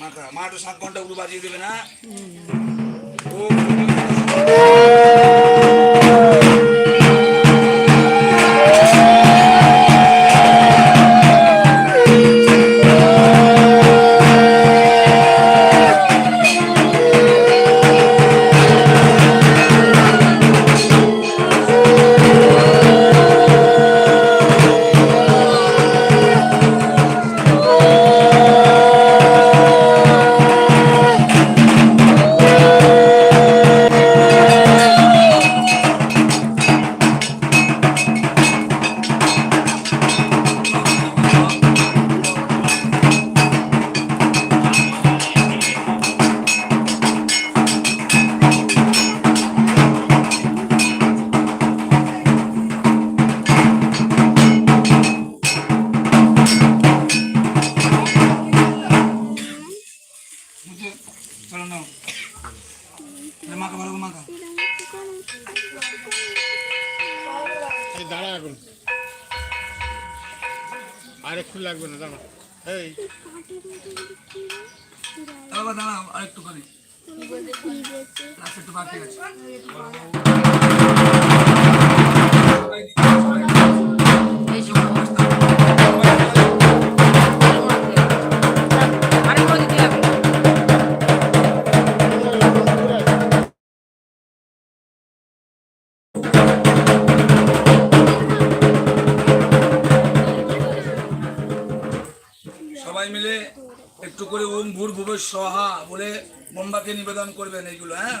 মাথা মাটা সাত ঘণ্টা উড়ু বাজিয়ে দেবে না। বাকি আছে। সবাই মিলে একটু করে ওম ভূর ভুব সহা বলে বোম্বাকে নিবেদন করবেন এইগুলো হ্যাঁ?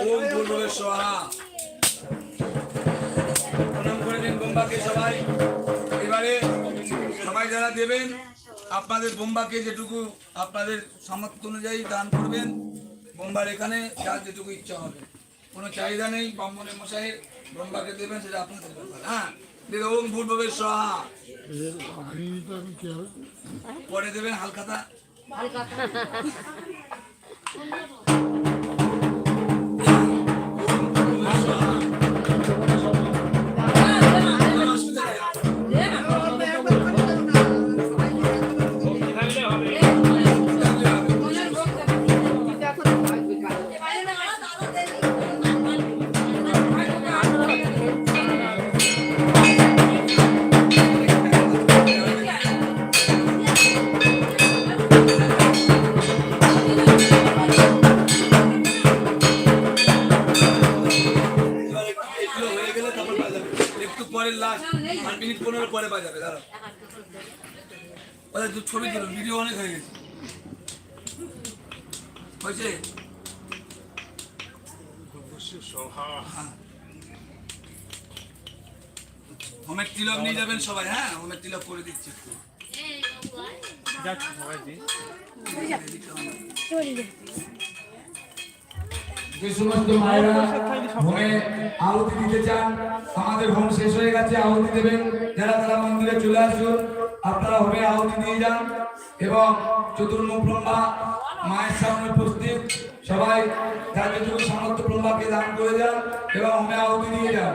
ওম ভূর্ভুবে সোহা প্রণাম করে দিন বোম্বাকে সবাই। এবারে সবাই যারা দেবেন, আপনাদের বোম্বাকে যেটুকু আপনাদের সামর্থ্য অনুযায়ী দান করবেন, বোম্বার এখানে যার যেটুকু ইচ্ছা হবে। কোনো চাহিদা নেই, ব্রাহ্মণের মশাইয়ের বোম্বাকে দেবেন, সেটা আপনাদের হ্যাঁ ওম ভূর্ভবে সহা পরে দেবেন হালখাতা। ছবি তুলো ভিডিও অনেক হয়ে গেছে হয়েছে হ্যাঁ। হোমের তিলক নিয়ে যাবেন সবাই হ্যাঁ হোমের তিলক করে দিচ্ছি একটু যে সমস্ত আহুতি দিতে চান, আমাদের হোম শেষ হয়ে গেছে, আহুতি দেবেন। যারা তারা মন্দিরে চলে আসুন, আপনারা হোমে আহুতি দিয়ে যান এবং চতুর্মুখ ব্রহ্মা মায়ের সামনে উপস্থিত। সবাই যার যেটুকু সামর্থ্য দান করে যান এবং হোমে আহুতি দিয়ে যান।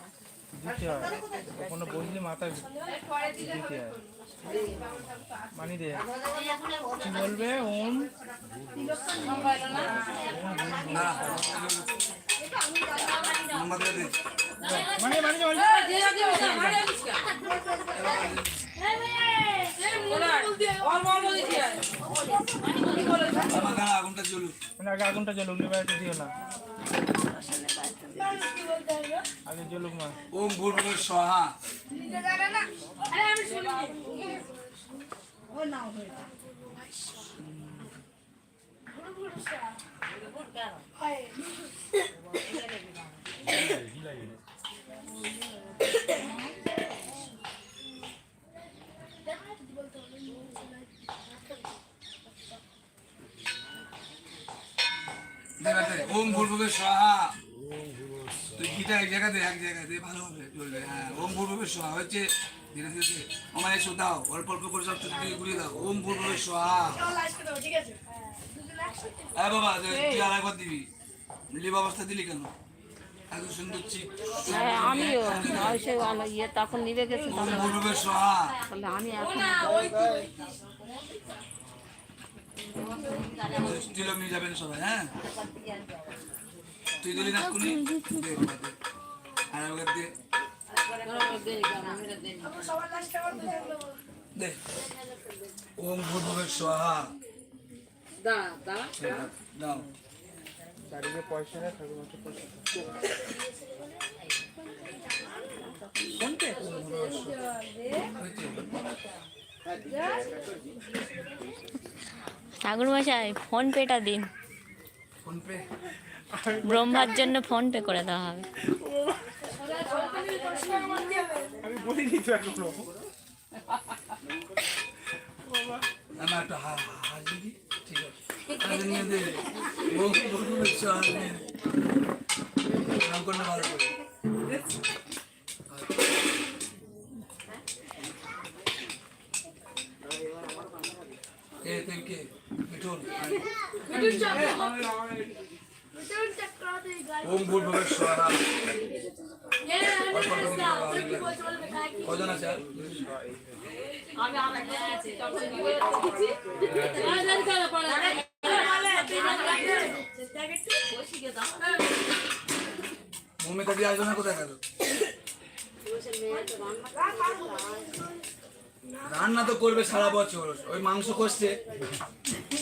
দিতে হয়। কোনো বসলে মাথায় দিতে হয়। মানি দে। কি বলবে? ওম। মানে মানে বলবে আগুনটা চলুক মানে আগে আগুনটা জ্বলুক লিবাইতে দিও না। আগে জ্বলুক মা। ওম ভূর্ভুব স্বাহা। দেখাতে ওম ভূর্ভুব স্বাহা। তুই গীতা এক জায়গাতে এক জায়গাতে ভালো হবে চলবে হ্যাঁ ওম ভূর্ভুব স্বাহা হচ্ছে ধীরে ধীরে আমার এসো দাও অল্প অল্প করে সব তুই ঘুরিয়ে দাও ওম ভূর্ভুব স্বাহা। হ্যাঁ বাবা তুই আর একবার দিবি লিভ অবস্থা দিলি কেন? এত সুন্দর চিক হ্যাঁ আমিও বয়সে ইয়ে তখন নিবে গেছে আমি এখন তিলক নিয়ে যাবেন সবাই হ্যাঁ? তুই দিলি না কুলি। আর একবার দে। দে। ওম স্বাহা দাও। চারিদিকে পয়সা নেই ঠাকুর মাকে পয়সা। ঠাকুর মশাই ফোন পেটা দিন। ফোন পে ব্রহ্মার জন্য ফোন পে করে দেওয়া হবে। ঠিক আছে হাতে নিয়ে দে ওম ভূর্ভুব স্বাহা নিয়ে নে। নাম করলে ভালো করে এ তুই কে মিঠুন ওম ভূর্ভুব স্বাহা অল্প অল্প করে দাও, অনেক লাগবে। কজন আছে আর আমি আমার আছে তখন দিয়ে দিচ্ছি আর জানি কাজ পড়ে মৌমিতা দিয়ে আসবে কোথায় গেল? রান্না তো করবে সারা বছর। ওই মাংস কষছে।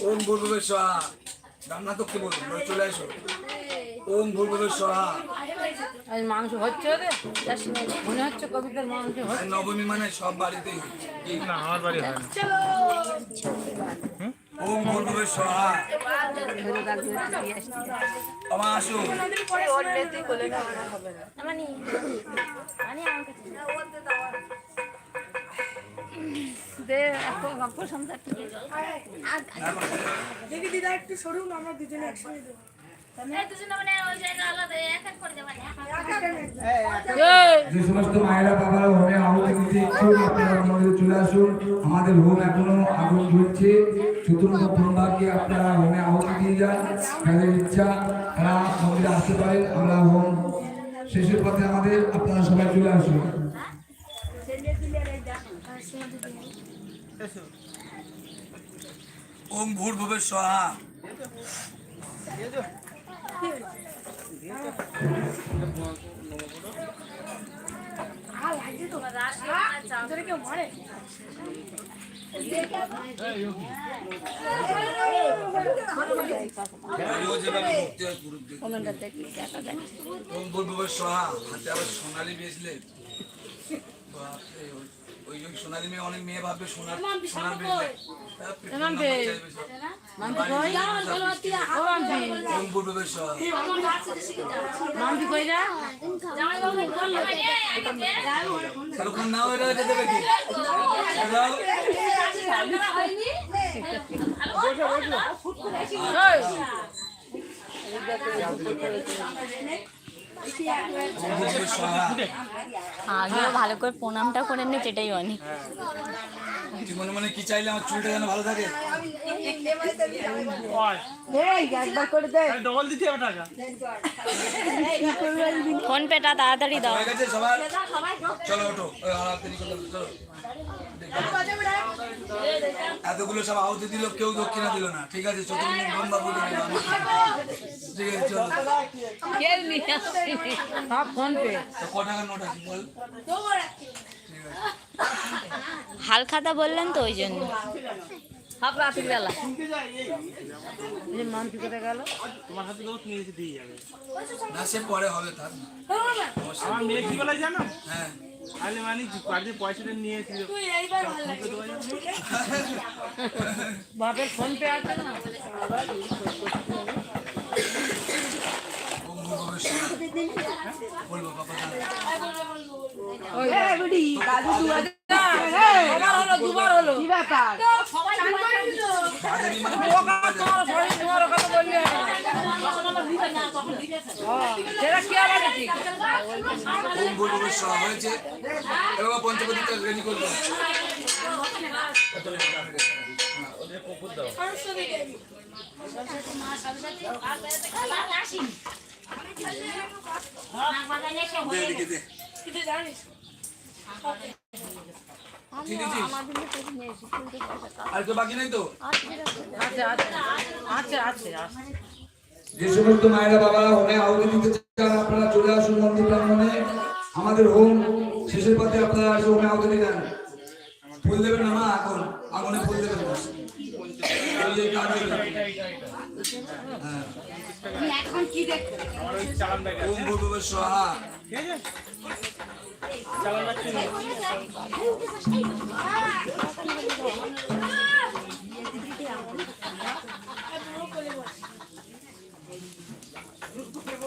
ওম ভূর্ভুবের সহা। রান্না তো কে বলব? চলে আসো। ওম ভূর্ভুবের সহা। আজ মাংস হচ্ছে রে মনে হচ্ছে কবিতার মাংস আর নবমী মানে সব বাড়িতেই না আমার বাড়ি হয় না। ওম ভূর্ভুবের সহা। আমার আসো দে এখন প্রশংসা ঠিক দেখি দিদা একটু সরুন আমরা দুজনে একসঙ্গে দেবো। যে সমস্ত মায়েরা বাবারা হোমে আহুতি দিতে ইচ্ছুক আপনারা মন্দিরে চলে আসুন। আমাদের হোম এখনও আগুন জ্বলছে চতুর্থ ব্রহ্মাকে আপনারা হোমে আহুতি দিয়ে যান। যাদের ইচ্ছা তারা মন্দিরে আসতে পারেন। আমরা হোম শেষের পথে আমাদের আপনারা সবাই চলে আসুন। সহা হাতে আবার সোনালি বেসলে বাপরে, ওই- ওই সোনালি মেয়ে অনেক মেয়ে ভাববে সোনার সোনার ভূর্ভুবের আগেও ভালো করে প্রণামটা করে নে সেটাই অনেক তুই মনে মনে কি চাইলে আমার চুলটা যেন ভালো থাকে? ফোন পেটা তাড়াতাড়ি দাও। চলো ওঠো। চলো। এতগুলো সব আহুতি দিল কেউ দক্ষিণা দিল না। ঠিক আছে চতুর্মুখ ব্রহ্মা পুজো ঠিক আছে চলো। কেউ নিয়ে আসেনি। সব ফোন পে ক টাকার নোট আছে বল। হালখাতা বললেন তো ওই জন্য। সব রাতের বেলা। মানসি কোথায় গেল। তোমার হাতে দেবো তুমি দিয়ে যাবে। না সে পরে হবে তার। না। আমার মেয়ে কি বলে জানো? হ্যাঁ। আরে মানে বাড়িতে পয়সাটা নিয়ে এসেছিল বাপের ফোন পে আছে না? দুবার হলো। কি ব্যাপার? রেডি করব আর তো বাকি নেই তো? আচ্ছা আচ্ছা আচ্ছা আচ্ছা আচ্ছা। যে সমস্ত মায়েরা বাবারা হোমে আহুতি দিতে চান, আপনারা চলে আসুন মন্দির প্রাঙ্গণে। আমাদের হোম শেষের পথে আপনারা আসে হোমে আহুতি দিতে যান। ফুল দেবেন না মা এখন আগুনে ফুল দেবেন না। ওই যে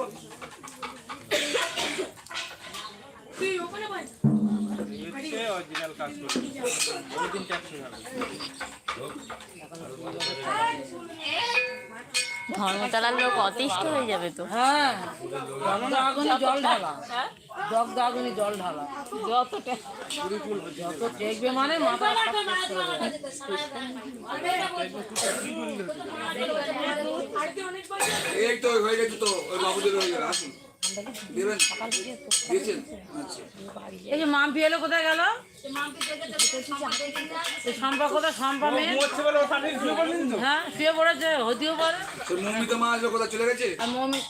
কাঠ অরিজিনাল কাজ করছে। বহুদিন ট্যাক্স হবে ধর্মতলার লোক অতিষ্ঠ হয়ে যাবে তো। হ্যাঁ। আগুনে জল ঢালা। দগ্ধ আগুনে জল ঢালা। যতটা যত দেখবে মানে মাথা। এই তো হয়ে গেছে তো ওই বাবুদের হয়ে গেল আসুন এই যে মাম্পি এলো কোথায় গেল? শম্পা কোথায় শম্পা মেয়ে হ্যাঁ শুয়ে পড়েছে হতেও পারে। তো মমিতা মা আসবে কোথায় চলে গেছে? আর মমি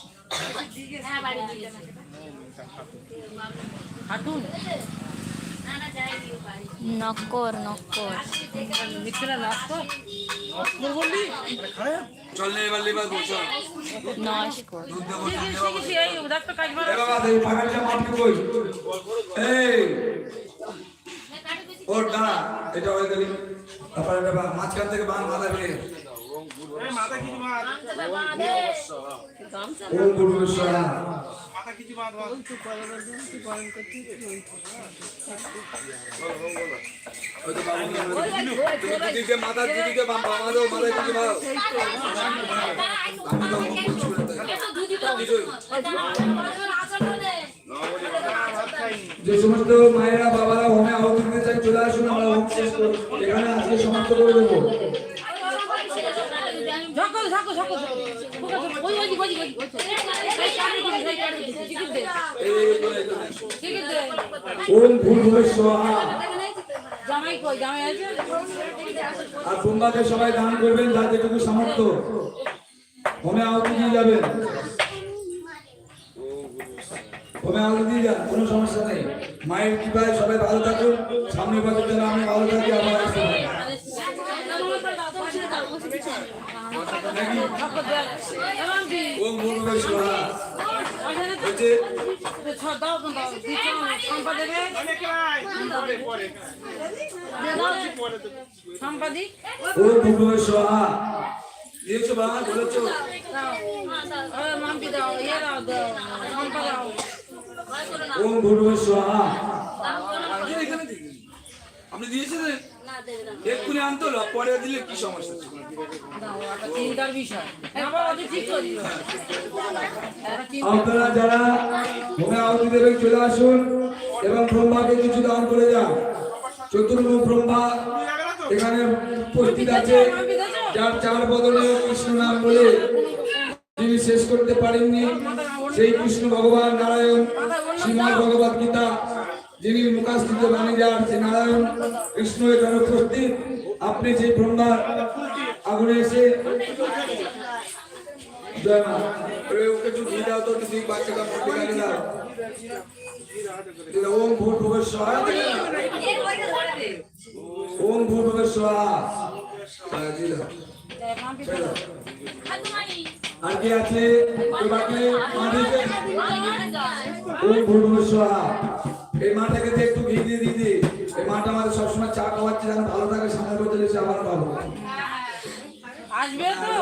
হাঁটুন? নক্কর মিত্রা নস্কর ওর দাঁড়া এটা মাঝখান থেকে বান মাথা বেরিয়ে দিদিকে। যে সমস্ত মায়েরা বাবারা হোমে আহুতি চলে আসুন আমরা হোম এখানে আজকে সমাপ্ত করে দেবো। ঝাঁকো ঝাঁকো ঝাঁকো। ওই ওই ওই ওই জামাই কই জামাই আছে? আর সোমবারে সবাই দান করবেন যার যেটুকু সামর্থ্য। হোমে আহুতি দিয়ে যাবেন। হোমে আহুতি দিয়ে যান কোনো সমস্যা নেই। মায়ের কৃপায় সবাই ভালো থাকুন। সামনে বছর যেন আমি ভালো থাকি আবার আসতে পারি নাকি? ঝাঁকো দে এমন কি ওম ভূর্ভুবস্সুঃ হচ্ছে ছ- দাও তো দাও দিচ্ছ সম্পা দেবে অনেক রায় পরে পরে পরে তো সম্পা দি ওম ভূর্ভুবস্সুঃ দিয়েছ বা বলেছ ওম ভূর্ভুবস্সুঃ এই আপনি দিয়েছিলেন? এক্ষুনি আনতো না, পরে দিলে কি সমস্যা চিন্তার আপনারা যারা হোমে আহুতি দেবেন চলে আসুন এবং ব্রহ্মাকে কিছু দান করে যান। চতুর্মুখ ব্রহ্মা এখানে উপস্থিত আছে যার চার বদনীয় কৃষ্ণ নাম বলে যিনি শেষ করতে পারেননি সেই কৃষ্ণ ভগবান নারায়ণ শ্রীমদ ভগবত গীতা। যিনি মুখাস্থিত যার সে নারায়ণ কৃষ্ণ এখানে উপস্থিত, আপনি যে ব্রহ্মার আগুনে এসে ওম ওম আছে? ওম ভূত ভুবস্ব এই মাটাকে দিয়ে একটু ঘি দিয়ে দিদি। এই মাটা আমাদের সবসময় চা খাওয়াচ্ছে যেন ভালো থাকে সামনে বলতে এসে আবার পাবো। আসবে তো?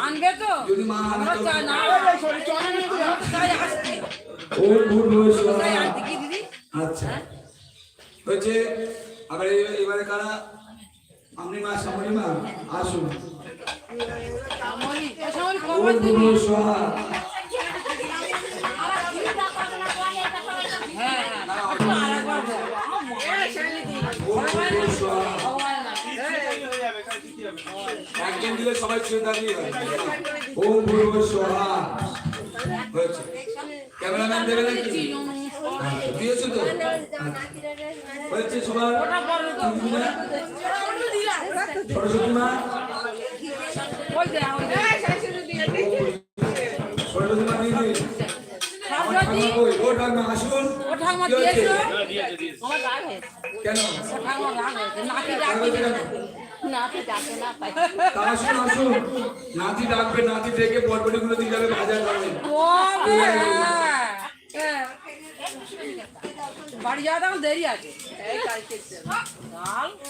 আনবে তো? যদি মা আনে তো- চা না চলে নিয়ে তাই আসবে ওম ভূত ভুবস্ব তাই আসবে কি দিদি? আচ্ছা। হচ্ছে আবার এবারে কারা? আপনি মা সামনি মা আসুন। খবর দিবি একজন দিলে সবাই ছুঁয়ে দাঁড়িয়ে হয়। ওম ভূত সোহা হয়েছে। ক্যামেরাম্যান দেবে নাকি দিয়েছ তো? হয়েছে সবার? সরস্বতী মা? সরস্বতী মা দিদি? ও আসুন। ও হয়েছে? কেন? আসুন আসুন। নাতি ডাকবে নাতি ডেকে গুলো দিয়ে যাবে বাজার করবে।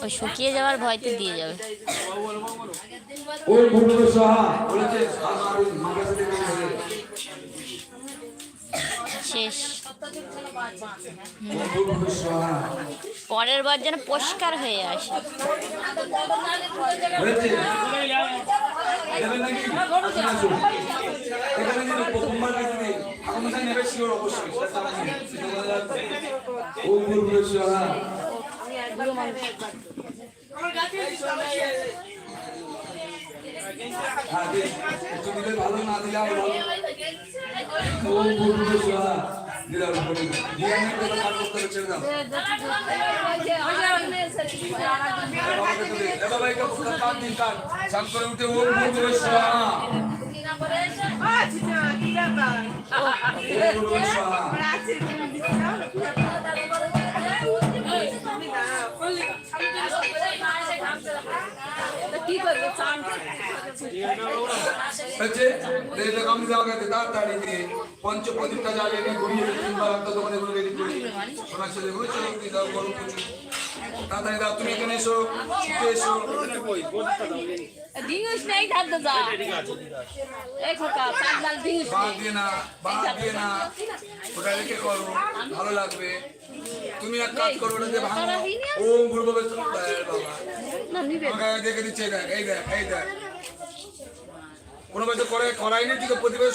ও শুকিয়ে যাওয়ার ভয়তে দিয়ে যাবে। ওই ভূমিক সহা বলেছে শেষ। পরের বার যেন পরিষ্কার হয়ে আসে। আমার নেই। সেটা বলা যাচ্ছে না। ওই ভূমিক সহা হ্যাঁ দিন। একটু দিলে ভালো, না দিলে আর ভালো। ওম ভূমিক সহা দিলাম ভূমিক দিয়ে আমি একটা কাজ করতে ছেড়ে দাও। এ বাবা এটা পুরো কাট দিন, কাট। শান্ত করে উঠে ওম ভূমিক সহা ওম ভূমিক সহা কি করব চান হচ্ছে এটা কমে যাওয়া গেছে তাড়াতাড়ি দিয়ে পঞ্চ প্রদীপটা জ্বালিয়ে নিয়ে ঘুরিয়ে তিনবার একটা দোকানে করে রেডি করি সোনার ছেলে বলেছে কি দাও গরম কিছু তাড়াতাড়ি দাও তুমি এখানে এসো শিখে এসো ডিঙ্গিস নেই খাদ্য যা এই খোকা চার ডাল ডিঙ্গিস বাদ দিয়ে না বাদ দিয়ে না ওটা রেখে করো ভালো লাগবে তুমি এক কাজ করো ওটা দিয়ে ভাঙো ওম ভূর্ভ বাবা আমাকে দেখে দিচ্ছে দেখ দেখ দেখ। কোনো বছর করে করাইনি কিন্তু তো প্রতিবার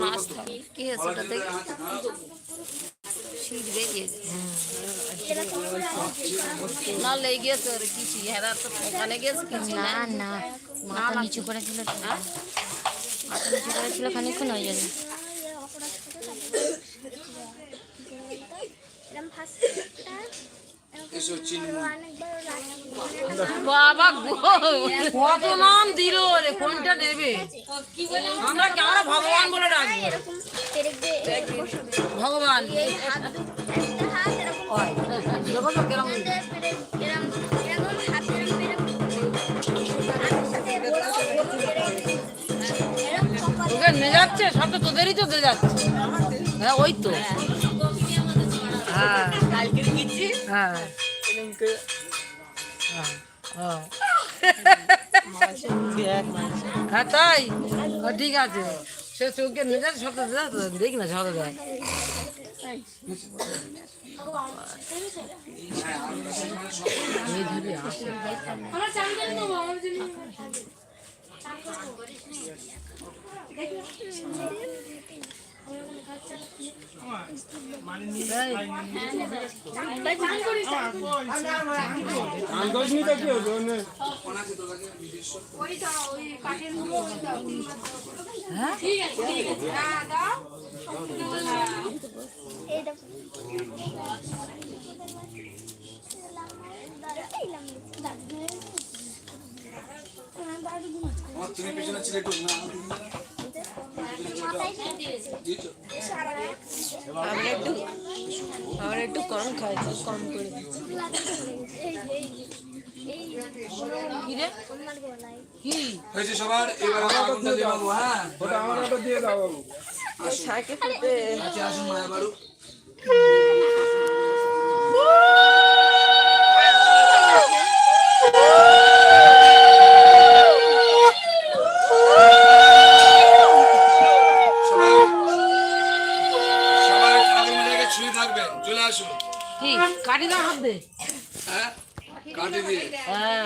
গান আসতে কি হয়েছে ওটা দেখি শীত বেরিয়েছে না লেগে গেছে আর কিছু হেরা তো ওখানে গেছে কিছু না না মাথা নিচু করেছিল তো। মাথা নিচু করেছিল খানিক্ষণ হয়ে যাবে বাবা কত নাম দিল রে কোনটা দেবে? আমরা কি আমরা ভগবান বলে ডাকবো ভগবান। তোকে নিয়ে যাচ্ছে সব তো তোদেরই তো দিয়ে যাচ্ছে। হ্যাঁ ওই তো। হ্যাঁ। হ্যাঁ। হ্যাঁ। হ্যাঁ তাই ও ঠিক আছে সে চোখে সব তো দেখি না সব দেয়। আমার আমার তুমি পেছনে ছিলে না আমরা একটু আমরা একটু কম খাই তো কম করে সবার? এবার আগুনটা দিয়ে বাবু। হ্যাঁ আচ্ছা আসুন মায়া বাড়ু সবাই সবাই আগুন লেগে ছুঁয়ে থাকবেন চলে আসুন কি? কাটি দাও হাত দে হ্যাঁ? কাটি হ্যাঁ।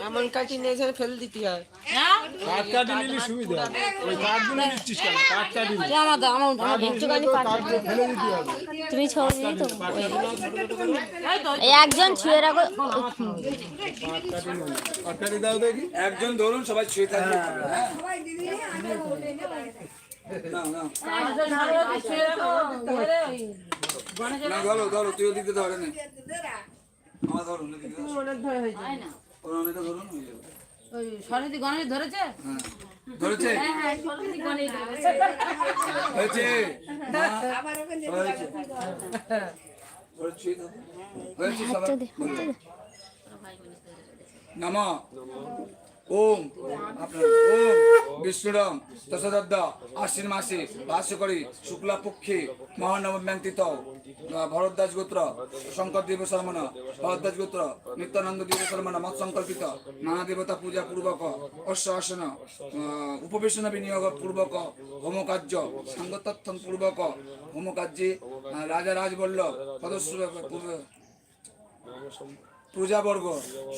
ধান কাটি নিয়ে এখানে ফেলে দিতে হয়। হ্যাঁ? কাঠ কাটি নিলে সুবিধা ওই কাঠগুলো নিচ্ছিস কেন? কাঠ কাটি যে আমার দা- আমার আমার একটুখানি পাঠিয়ে ফেলে দিতে হবে। তুমি ছবি নিয়ে তো এই একজন ছুঁয়ে রাখো। কাঠ কাটি দাও দেখি। একজন ধরুন সবাই ছুঁয়ে থাকবে। না ধরে ধরো না আমার না। হয়ে যাবে সরস্বতী গণেশ ধরেছে হ্যাঁ ধরেছে হ্যাঁ হয়েছে। নম ওম, আপনার ওম, বিষ্ণুরম দশদদ্দ আশ্বিন মাসে ভাষ্যকরী শুক্লা পক্ষে মহানবম্যান্তিত ভরদ্বাজ গোত্র শঙ্কর দেব শর্মণ ভরদ্বাজ গোত্র নিত্যানন্দ দেব শর্মণ মত সংকল্পিত, নানা দেবতা পূজা পূর্বক, অশ্ব আসন উপবেশন বিনিয়োগ পূর্বক, হোমকার্য সাঙ্গতত্থন পূর্বক, হোমকার্যে রাজা রাজবল্লভ পূর্ব- প্রজাবর্গ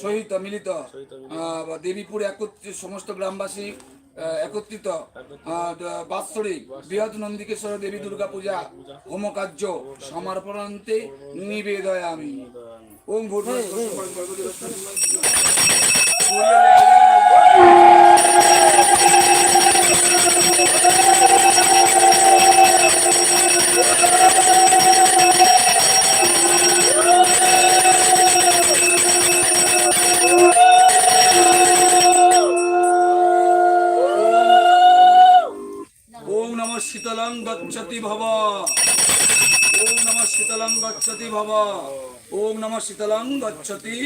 সহিত মিলিত দেবীপুর একত্রিত সমস্ত গ্রামবাসী একত্রিত বাৎসরিক বৃহৎ নন্দিকেশ্বর দেবী দুর্গা পূজা হোমকার্য সমর্পণান্তে নিবেদয় আমি ওম ভূত ওম গচ্ছতি ভব। ওম নম শীতলং গচ্ছতি ভব। ওম নম শীতলং গচ্ছতি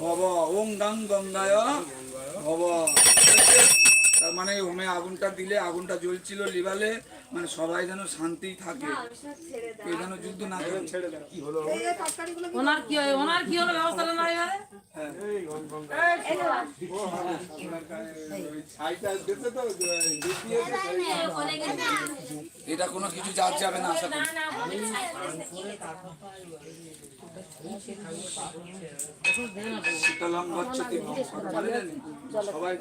ভব। ওম গাং গঙ্গায় ভব। তার মানে হোমে আগুনটা দিলে আগুনটা জ্বলছিল লিবালে মানে সবাই যেন শান্তি থাকে। কেউ যেন যুদ্ধ না করে। ওনার কি হয়? ওনার কি হলো? ব্যবস্থাটা না এটা কোনো কিছু যার যাবে না আশা করি। সবাই